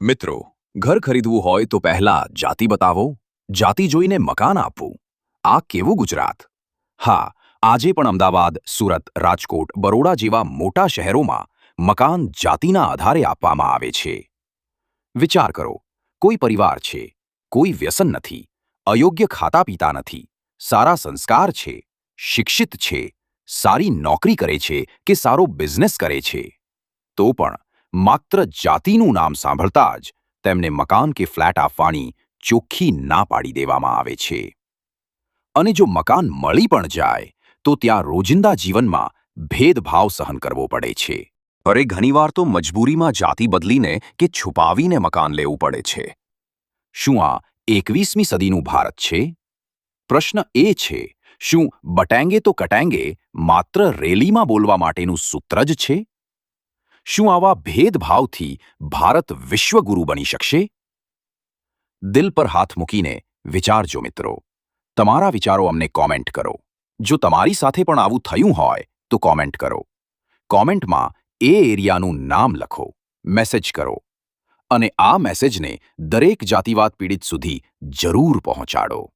મિત્રો, ઘર ખરીદવું હોય તો પહેલા જાતિ બતાવો, જાતિ જોઈને મકાન આપવું. આ કેવું ગુજરાત? હા, આજે પણ અમદાવાદ, સુરત, રાજકોટ, બરોડા જેવા મોટા શહેરોમાં મકાન જાતિના આધારે આપવામાં આવે છે. વિચાર કરો, કોઈ પરિવાર છે, કોઈ વ્યસન નથી, અયોગ્ય ખાતા પીતા નથી, સારા સંસ્કાર છે, શિક્ષિત છે, સારી નોકરી કરે છે કે સારો બિઝનેસ કરે છે. તો પણ માત્ર જાતિનું નામ સાંભળતા જ તેમને મકાન કે ફ્લેટ આપવાની ચોખ્ખી ના પાડી દેવામાં આવે છે. અને જો મકાન મળી પણ જાય, તો ત્યાં રોજિંદા જીવનમાં ભેદભાવ સહન કરવો પડે છે. અરે, ઘણીવાર તો મજબૂરીમાં જાતિ બદલીને કે છુપાવીને મકાન લેવું પડે છે. શું આ એકવીસમી સદીનું ભારત છે? પ્રશ્ન એ છે, શું બટેંગે તો કટેંગે માત્ર રેલીમાં બોલવા માટેનું સૂત્ર જ છે? શું આવા ભેદભાવથી ભારત વિશ્વગુરુ બની શકશે? દિલ પર હાથ મૂકીને વિચારજો મિત્રો. તમારા વિચારો અમને કોમેન્ટ કરો. જો તમારી સાથે પણ આવું થયું હોય, તો કોમેન્ટ કરો. કોમેન્ટમાં એ એરિયાનું નામ લખો. મેસેજ કરો. અને આ મેસેજને દરેક જાતિવાદ પીડિત સુધી જરૂર પહોંચાડો.